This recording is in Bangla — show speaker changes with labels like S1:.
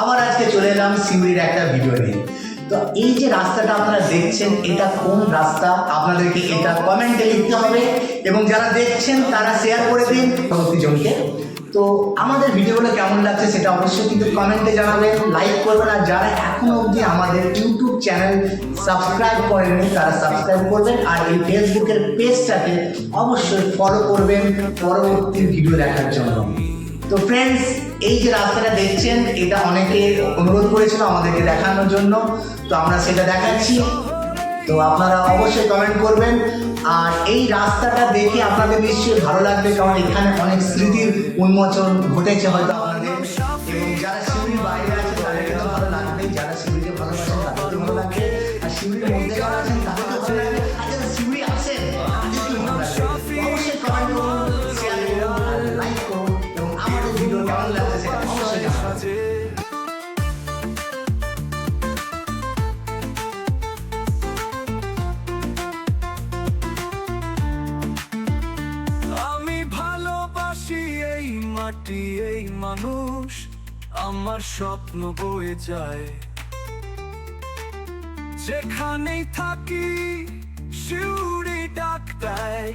S1: আবার আজকে চলে এলাম সিউড়ির একটা ভিডিও নিয়ে। তো এই যে রাস্তাটা আপনারা দেখছেন, এটা কোন রাস্তা? আপনাদেরকে এটা কমেন্টে লিখতে হবে। এবং যারা দেখছেন, তারা শেয়ার করে দিন পরবর্তী জনকে তো আমাদের ভিডিওগুলো কেমন লাগছে সেটা অবশ্যই কিন্তু কমেন্টে জানাবেন লাইক করবেন। আর যারা এখনও অবধি আমাদের ইউটিউব চ্যানেল সাবস্ক্রাইব করেননি, তারা সাবস্ক্রাইব করবেন। আর এই ফেসবুকের পেজটাকে অবশ্যই ফলো করবেন পরবর্তী ভিডিও দেখার জন্য। তো ফ্রেন্ডস এই যে রাস্তাটা দেখছেন, এটা অনেকে অনুরোধ করেছিল আমাদেরকে দেখানোর জন্য। তো আমরা সেটা দেখাচ্ছি। তো আপনারা অবশ্যই কমেন্ট করবেন। আর এই রাস্তাটা দেখে আপনাদের নিশ্চয়ই ভালো লাগবে, কারণ এখানে অনেক স্মৃতির উন্মোচন ঘটেছে হয়তো আপনাদের। এবং যারা শিউরির বাইরে আছে তাদেরকে ভালো লাগবে। যারা শিউরিকে ভালোবাসেন তাদেরকে ভালো লাগবে। আর শিউরির মধ্যে যারা আছেন লাগছে সেটা অবশ্যই
S2: আমি ভালোবাসি এই মাটি, এই মানুষ। আমার স্বপ্ন বয়ে যায়। যেখানেই থাকি, শিউরি ডাক দেয়।